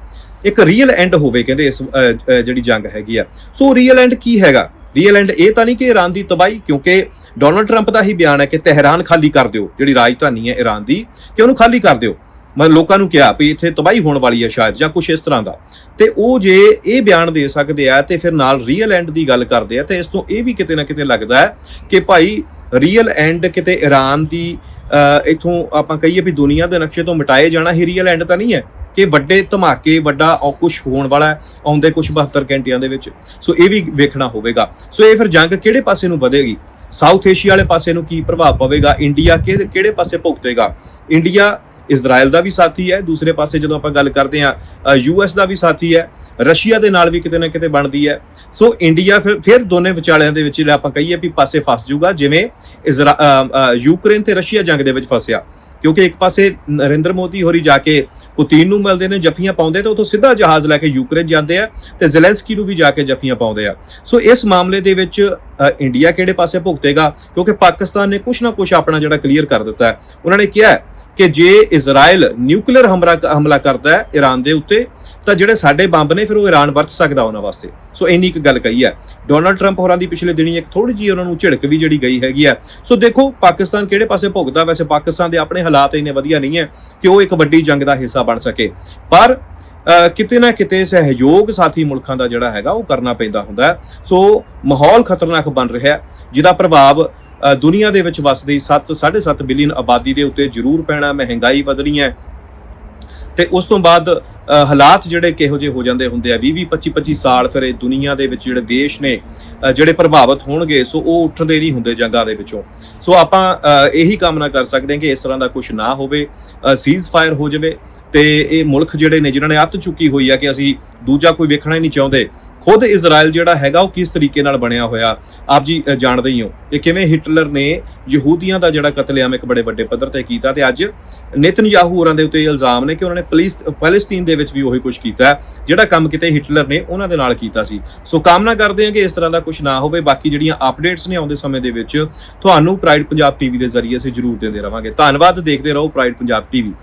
A: ਇੱਕ ਰੀਅਲ ਐਂਡ ਹੋਵੇ ਕਹਿੰਦੇ ਇਸ ਜਿਹੜੀ ਜੰਗ ਹੈਗੀ ਆ। ਸੋ ਰੀਅਲ ਐਂਡ ਕੀ ਹੈਗਾ? ਰੀਅਲ ਐਂਡ ਇਹ ਤਾਂ ਨਹੀਂ ਕਿ ਈਰਾਨ ਦੀ ਤਬਾਹੀ, ਕਿਉਂਕਿ ਡੋਨਲਡ ਟਰੰਪ ਦਾ ਹੀ ਬਿਆਨ ਹੈ ਕਿ ਤਹਿਰਾਨ ਖਾਲੀ ਕਰ ਦਿਓ। ਜਿਹੜੀ ਰਾਜਧਾਨੀ ਹੈ ਈਰਾਨ ਦੀ, ਕਿ ਉਹਨੂੰ ਖਾਲੀ ਕਰ ਦਿਓ। ਮੈਂ ਲੋਕਾਂ ਨੂੰ ਕਿਹਾ ਵੀ ਇੱਥੇ ਤਬਾਹੀ ਹੋਣ ਵਾਲੀ ਹੈ ਸ਼ਾਇਦ ਜਾਂ ਕੁਝ ਇਸ ਤਰ੍ਹਾਂ ਦਾ। ਤੇ ਉਹ ਜੇ ਇਹ ਬਿਆਨ ਦੇ ਸਕਦੇ ਆ ਤੇ ਫਿਰ ਨਾਲ ਰੀਅਲ ਐਂਡ ਦੀ ਗੱਲ ਕਰਦੇ ਆ ਤੇ ਇਸ ਤੋਂ ਇਹ ਵੀ ਕਿਤੇ ਨਾ ਕਿਤੇ ਲੱਗਦਾ ਹੈ ਕਿ ਭਾਈ ਰੀਅਲ ਐਂਡ ਕਿਤੇ ਈਰਾਨ ਦੀ ਅਹ, ਇੱਥੋਂ ਆਪਾਂ ਕਹੀਏ ਵੀ ਦੁਨੀਆ ਦੇ ਨਕਸ਼ੇ ਤੋਂ ਮਿਟਾਏ ਜਾਣਾ ਹੀ ਰੀਅਲ ਐਂਡ ਤਾਂ ਨਹੀਂ ਹੈ ਕਿ ਵੱਡੇ ਧਮਾਕੇ ਵੱਡਾ ਕੁਝ ਹੋਣ ਵਾਲਾ ਹੈ ਆਉਂਦੇ ਕੁਝ 72 ਘੰਟਿਆਂ ਦੇ ਵਿੱਚ। ਸੋ ਇਹ ਵੀ ਵੇਖਣਾ ਹੋਵੇਗਾ। ਸੋ ਇਹ ਫਿਰ ਜੰਗ ਕਿਹੜੇ ਪਾਸੇ ਨੂੰ ਵਧੇਗੀ? ਸਾਊਥ ਏਸ਼ੀਆ ਵਾਲੇ ਪਾਸੇ ਨੂੰ ਕੀ ਪ੍ਰਭਾਵ ਪਵੇਗਾ? ਇੰਡੀਆ ਕਿਹੜੇ ਕਿਹੜੇ ਪਾਸੇ ਭੁਗਤੇਗਾ? ਇੰਡੀਆ ਇਜ਼ਰਾਈਲ ਦਾ ਵੀ ਸਾਥੀ ਹੈ, ਦੂਸਰੇ ਪਾਸੇ ਜਦੋਂ ਆਪਾਂ ਗੱਲ ਕਰਦੇ ਹਾਂ ਯੂਐਸ ਦਾ ਵੀ ਸਾਥੀ ਹੈ, ਰਸ਼ੀਆ ਦੇ ਨਾਲ ਵੀ ਕਿਤੇ ਨਾ ਕਿਤੇ ਬਣਦੀ ਹੈ। ਸੋ ਇੰਡੀਆ ਫਿਰ ਫਿਰ ਦੋਨੇ ਵਿਚਾਲਿਆਂ ਦੇ ਵਿੱਚ ਜਿਹੜਾ ਆਪਾਂ ਕਹੀਏ ਵੀ ਪਾਸੇ ਫਸ ਜਾਊਗਾ ਜਿਵੇਂ ਇਜ਼ਰਾ- ਯੂਕਰੇਨ ਤੇ ਰਸ਼ੀਆ ਜੰਗ ਦੇ ਵਿੱਚ ਫਸਿਆ। ਕਿਉਂਕਿ ਇੱਕ ਪਾਸੇ ਨਰਿੰਦਰ ਮੋਦੀ ਹੋਰੀ ਜਾ ਕੇ ਪੁਤਿਨ ਨੂੰ ਮਿਲਦੇ ਨੇ, ਜੱਫੀਆਂ ਪਾਉਂਦੇ, ਤੇ ਉਥੋਂ ਸਿੱਧਾ ਜਹਾਜ਼ ਲੈ ਕੇ ਯੂਕਰੇਨ ਜਾਂਦੇ ਆ, ਤੇ ਜ਼ੈਲੈਂਸਕੀ ਨੂੰ ਵੀ ਜਾ ਕੇ ਜੱਫੀਆਂ ਪਾਉਂਦੇ ਆ। ਸੋ ਇਸ ਮਾਮਲੇ ਦੇ ਵਿੱਚ ਇੰਡੀਆ ਕਿਹੜੇ ਪਾਸੇ ਭੁਗਤੇਗਾ? ਕਿਉਂਕਿ ਪਾਕਿਸਤਾਨ ਨੇ ਕੁਝ ਨਾ ਕੁਝ ਆਪਣਾ ਜਿਹੜਾ ਕਲੀਅਰ ਕਰ ਦਿੱਤਾ ਹੈ। ਉਹਨਾਂ ਨੇ ਕਿਹਾ ਕਿ ਜੇ ਇਜ਼ਰਾਈਲ ਨਿਊਕਲੀਅਰ ਹਮਲਾ ਹਮਲਾ ਕਰਦਾ ਹੈ ਈਰਾਨ ਦੇ ਉੱਤੇ, ਤਾਂ ਜਿਹੜੇ ਸਾਡੇ ਬੰਬ ਨੇ ਫਿਰ ਉਹ ਈਰਾਨ ਵਰਤ ਸਕਦਾ ਉਹਨਾਂ ਵਾਸਤੇ। ਸੋ ਇੰਨੀ ਇੱਕ ਗੱਲ ਕਹੀ ਹੈ। ਡੋਨਲਡ ਟਰੰਪ ਹੋਰਾਂ ਦੀ ਪਿਛਲੇ ਦਿਨੀ ਇੱਕ ਥੋੜੀ ਜਿਹੀ ਉਹਨਾਂ ਨੂੰ ਝਿੜਕ ਵੀ ਜਿਹੜੀ ਗਈ ਹੈਗੀ ਆ ਸੋ ਦੇਖੋ, ਪਾਕਿਸਤਾਨ ਕਿਹੜੇ ਪਾਸੇ ਭੁਗਦਾ? ਵੈਸੇ ਪਾਕਿਸਤਾਨ ਦੇ ਆਪਣੇ ਹਾਲਾਤ ਇੰਨੇ ਵਧੀਆ ਨਹੀਂ ਹੈ ਕਿ ਉਹ ਇੱਕ ਵੱਡੀ ਜੰਗ ਦਾ ਹਿੱਸਾ ਬਣ ਸਕੇ। ਪਰ ਕਿਤੇ ਨਾ ਕਿਤੇ ਸਹਿਯੋਗ ਸਾਥੀ ਮੁਲਕਾਂ ਦਾ ਜਿਹੜਾ ਹੈਗਾ, ਉਹ ਕਰਨਾ ਪੈਂਦਾ ਹੁੰਦਾ ਸੋ ਮਾਹੌਲ ਖਤਰਨਾਕ ਬਣ ਰਿਹਾ ਜਿਹਦਾ ਪ੍ਰਭਾਵ ਦੁਨੀਆ ਦੇ ਵਿੱਚ ਵਸਦੀ 7 7.5 ਬਿਲੀਅਨ ਆਬਾਦੀ ਦੇ ਉੱਤੇ ਜ਼ਰੂਰ ਪੈਣਾ, ਮਹਿੰਗਾਈ ਵਧਣੀ ਹੈ। ਤੇ ਉਸ ਤੋਂ ਬਾਅਦ ਹਾਲਾਤ ਜਿਹੜੇ ਕਿਹੋ ਜਿਹੇ ਹੋ ਜਾਂਦੇ ਹੁੰਦੇ ਆ 20 20 25 25 ਸਾਲ ਫਿਰ ਇਹ ਦੁਨੀਆ ਦੇ ਵਿੱਚ ਜਿਹੜੇ ਦੇਸ਼ ਨੇ ਜਿਹੜੇ ਪ੍ਰਭਾਵਿਤ ਹੋਣਗੇ, ਸੋ ਉਹ ਉੱਠਦੇ ਨਹੀਂ ਹੁੰਦੇ ਜੰਗਾਂ ਦੇ ਵਿੱਚੋਂ। ਸੋ ਆਪਾਂ ਇਹੀ ਕਾਮਨਾ ਕਰ ਸਕਦੇ ਹਾਂ ਕਿ ਇਸ ਤਰ੍ਹਾਂ ਦਾ ਕੁਝ ਨਾ ਹੋਵੇ ਸੀਜ਼ ਫਾਇਰ ਹੋ ਜਾਵੇ। ਤੇ ਇਹ ਮੁਲਕ ਜਿਹੜੇ ਨੇ, ਜਿਨ੍ਹਾਂ ਨੇ ਅੱਤ ਚੁੱਕੀ ਹੋਈ ਆ ਕਿ ਅਸੀਂ ਦੂਜਾ ਕੋਈ ਵੇਖਣਾ ਹੀ ਨਹੀਂ ਚਾਹੁੰਦੇ ਖੁਦ ਇਜ਼ਰਾਈਲ ਜਿਹੜਾ ਹੈਗਾ ਉਹ ਕਿਸ ਤਰੀਕੇ ਨਾਲ ਬਣਿਆ ਹੋਇਆ? ਆਪ ਜੀ ਜਾਣਦੇ ਹੀ ਹੋ ਕਿ ਕਿਵੇਂ ਹਿਟਲਰ ਨੇ ਯਹੂਦੀਆਂ ਦਾ ਜਿਹੜਾ ਕਤਲੇਆਮ ਇੱਕ ਬੜੇ ਵੱਡੇ ਪੱਧਰ ਤੇ ਕੀਤਾ ਤੇ ਅੱਜ ਨੇਤਨਯਾਹੂ ਹੋਰਾਂ ਦੇ ਉੱਤੇ ਇਹ ਇਲਜ਼ਾਮ ਨੇ ਕਿ ਉਹਨਾਂ ਨੇ ਪਲਿਸ ਪੈਲੇਸਤੀਨ ਦੇ ਵਿੱਚ ਵੀ ਉਹੀ ਕੁਝ ਕੀਤਾ ਜਿਹੜਾ ਕੰਮ ਕਿਤੇ ਹਿਟਲਰ ਨੇ ਉਹਨਾਂ ਦੇ ਨਾਲ ਕੀਤਾ ਸੀ। ਸੋ ਕਾਮਨਾ ਕਰਦੇ ਹਾਂ ਕਿ ਇਸ ਤਰ੍ਹਾਂ ਦਾ ਕੁਝ ਨਾ ਹੋਵੇ। ਬਾਕੀ ਜਿਹੜੀਆਂ ਅਪਡੇਟਸ ਨੇ ਆਉਂਦੇ ਸਮੇਂ ਦੇ ਵਿੱਚ ਤੁਹਾਨੂੰ ਪ੍ਰਾਈਡ ਪੰਜਾਬ ਟੀਵੀ ਦੇ ਜ਼ਰੀਏ ਅਸੀਂ ਜਰੂਰ ਦਿੰਦੇ ਰਵਾਂਗੇ। ਧੰਨਵਾਦ, ਦੇਖਦੇ ਰਹੋ ਪ੍ਰਾਈਡ ਪੰਜਾਬ ਟੀਵੀ